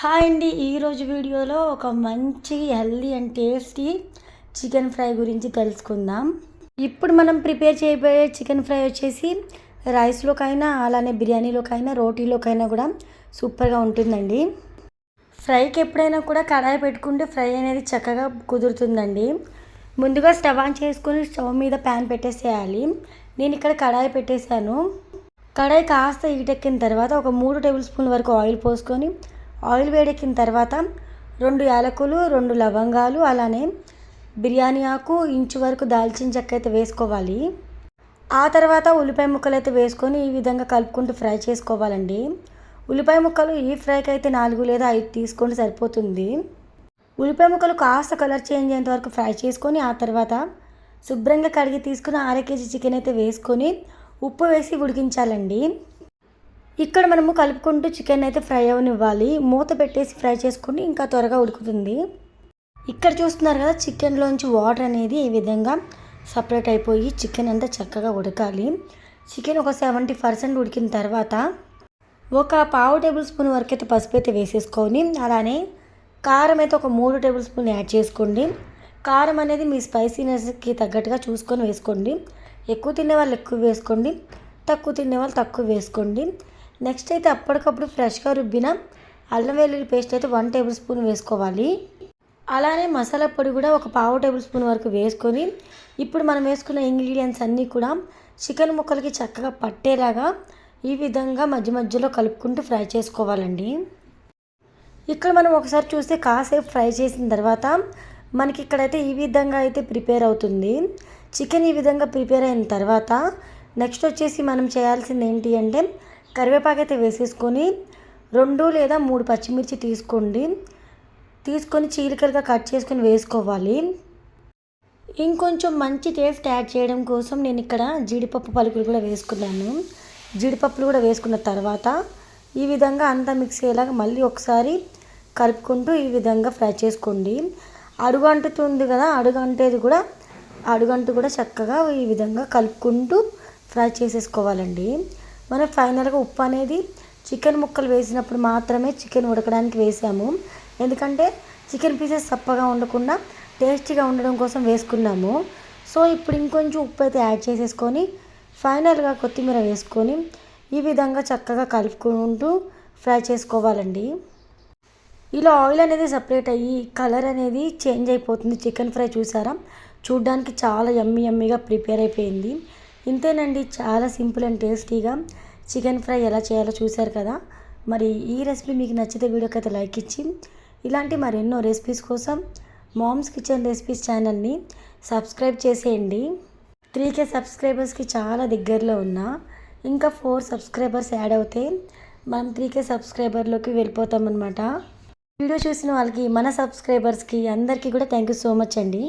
Hi అండి. ఈరోజు వీడియోలో ఒక మంచి healthy and tasty chicken fry గురించి తెలుసుకుందాం. ఇప్పుడు మనం ప్రిపేర్ చేయబోయే చికెన్ ఫ్రై వచ్చేసి రైస్లోకైనా అలానే బిర్యానీలోకైనా రోటీలోకైనా కూడా సూపర్గా ఉంటుందండి. ఫ్రైకి ఎప్పుడైనా కూడా కడాయి పెట్టుకుంటే ఫ్రై అనేది చక్కగా కుదురుతుందండి. ముందుగా స్టవ్ ఆన్ చేసుకొని స్టవ్ మీద ప్యాన్ పెట్టేసేయాలి. నేను ఇక్కడ కడాయి పెట్టేశాను. కడాయి కాస్త ఈటెక్కిన తర్వాత ఒక మూడు టేబుల్ స్పూన్ వరకు ఆయిల్ పోసుకొని ఆయిల్ వేడెక్కిన తర్వాత రెండు యాలకులు రెండు లవంగాలు అలానే బిర్యానీ ఆకు ఇంచు వరకు దాల్చిన చెక్క అయితే వేసుకోవాలి. ఆ తర్వాత ఉల్లిపాయ ముక్కలు అయితే వేసుకొని ఈ విధంగా కలుపుకుంటూ ఫ్రై చేసుకోవాలండి. ఉల్లిపాయ ముక్కలు ఈ ఫ్రైకి అయితే నాలుగు లేదా ఐదు తీసుకొని సరిపోతుంది. ఉల్లిపాయ ముక్కలు కాస్త కలర్ చేంజ్ అయ్యేంత వరకు ఫ్రై చేసుకొని ఆ తర్వాత శుభ్రంగా కడిగి తీసుకుని అర కేజీ చికెన్ అయితే వేసుకొని ఉప్పు వేసి ఉడికించాలండి. ఇక్కడ మనము కలుపుకుంటూ చికెన్ అయితే ఫ్రై అవనివ్వాలి. మూత పెట్టేసి ఫ్రై చేసుకుని ఇంకా త్వరగా ఉడుకుతుంది. ఇక్కడ చూస్తున్నారు కదా చికెన్లోంచి వాటర్ అనేది ఈ విధంగా సపరేట్ అయిపోయి చికెన్ అంతా చక్కగా ఉడకాలి. చికెన్ ఒక సెవెంటీ పర్సెంట్ ఉడికిన తర్వాత ఒక పావు టేబుల్ స్పూన్ వరకు అయితే పసుపు అయితే వేసేసుకొని అలానే కారం అయితే ఒక మూడు టేబుల్ స్పూన్ యాడ్ చేసుకోండి. కారం అనేది మీ స్పైసీనెస్కి తగ్గట్టుగా చూసుకొని వేసుకోండి. ఎక్కువ తినే వాళ్ళు ఎక్కువ వేసుకోండి. తక్కువ తినే వాళ్ళు తక్కువ వేసుకోండి. నెక్స్ట్ అయితే అప్పటికప్పుడు ఫ్రెష్గా రుబ్బిన అల్లం వెల్లుల్లి పేస్ట్ అయితే వన్ టేబుల్ స్పూన్ వేసుకోవాలి. అలానే మసాలా పొడి కూడా ఒక పావు టేబుల్ స్పూన్ వరకు వేసుకొని ఇప్పుడు మనం వేసుకున్న ఇంగ్రీడియంట్స్ అన్నీ కూడా చికెన్ ముక్కలకి చక్కగా పట్టేలాగా ఈ విధంగా మధ్య మధ్యలో కలుపుకుంటూ ఫ్రై చేసుకోవాలండి. ఇక్కడ మనం ఒకసారి చూస్తే కాసేపు ఫ్రై చేసిన తర్వాత మనకి ఇక్కడైతే ఈ విధంగా అయితే ప్రిపేర్ అవుతుంది. చికెన్ ఈ విధంగా ప్రిపేర్ అయిన తర్వాత నెక్స్ట్ వచ్చేసి మనం చేయాల్సింది ఏంటి అంటే కరివేపాకు అయితే వేసేసుకొని రెండు లేదా మూడు పచ్చిమిర్చి తీసుకోండి. తీసుకొని చీలికలుగా కట్ చేసుకొని వేసుకోవాలి. ఇంకొంచెం మంచి టేస్ట్ యాడ్ చేయడం కోసం నేను ఇక్కడ జీడిపప్పు పలుకులు కూడా వేసుకున్నాను. జీడిపప్పులు కూడా వేసుకున్న తర్వాత ఈ విధంగా అంతా మిక్స్ అయ్యేలాగా మళ్ళీ ఒకసారి కలుపుకుంటూ ఈ విధంగా ఫ్రై చేసుకోండి. అడుగు అంటుతుంది కదా అడుగు అంటేది కూడా అడుగంటు కూడా చక్కగా ఈ విధంగా కలుపుకుంటూ ఫ్రై చేసేసుకోవాలండి. మనం ఫైనల్గా ఉప్పు అనేది చికెన్ ముక్కలు వేసినప్పుడు మాత్రమే చికెన్ ఉడకడానికి వేసాము. ఎందుకంటే చికెన్ పీసెస్ చప్పగా ఉండకుండా టేస్టీగా ఉండడం కోసం వేసుకున్నాము. సో ఇప్పుడు ఇంకొంచెం ఉప్పు అయితే యాడ్ చేసేసుకొని ఫైనల్గా కొత్తిమీర వేసుకొని ఈ విధంగా చక్కగా కలుపుకుంటూ ఫ్రై చేసుకోవాలండి. ఇలా ఆయిల్ అనేది సపరేట్ అయ్యి కలర్ అనేది చేంజ్ అయిపోతుంది. చికెన్ ఫ్రై చూసారా? చూడ్డానికి చాలా యమ్మీ యమ్మీగా ప్రిపేర్ అయిపోయింది. ఇంతేనండి చాలా సింపుల్ అండ్ టేస్టీగా చికెన్ ఫ్రై ఎలా చేయాలో చూశారు కదా. మరి ఈ రెసిపీ మీకు నచ్చితే వీడియోకి అయితే లైక్ ఇచ్చి ఇలాంటి మరెన్నో రెసిపీస్ కోసం మామ్స్ కిచెన్ రెసిపీస్ ఛానల్ని సబ్స్క్రైబ్ చేసేయండి. త్రీ కే సబ్స్క్రైబర్స్కి చాలా దగ్గరలో ఉన్నా ఇంకా ఫోర్ సబ్స్క్రైబర్స్ యాడ్ అవుతే మనం త్రీ కే సబ్స్క్రైబర్లోకి వెళ్ళిపోతాం అనమాట వీడియో చూసిన వాళ్ళకి మన సబ్స్క్రైబర్స్కి అందరికీ కూడా థ్యాంక్ యూ సో మచ్ అండి.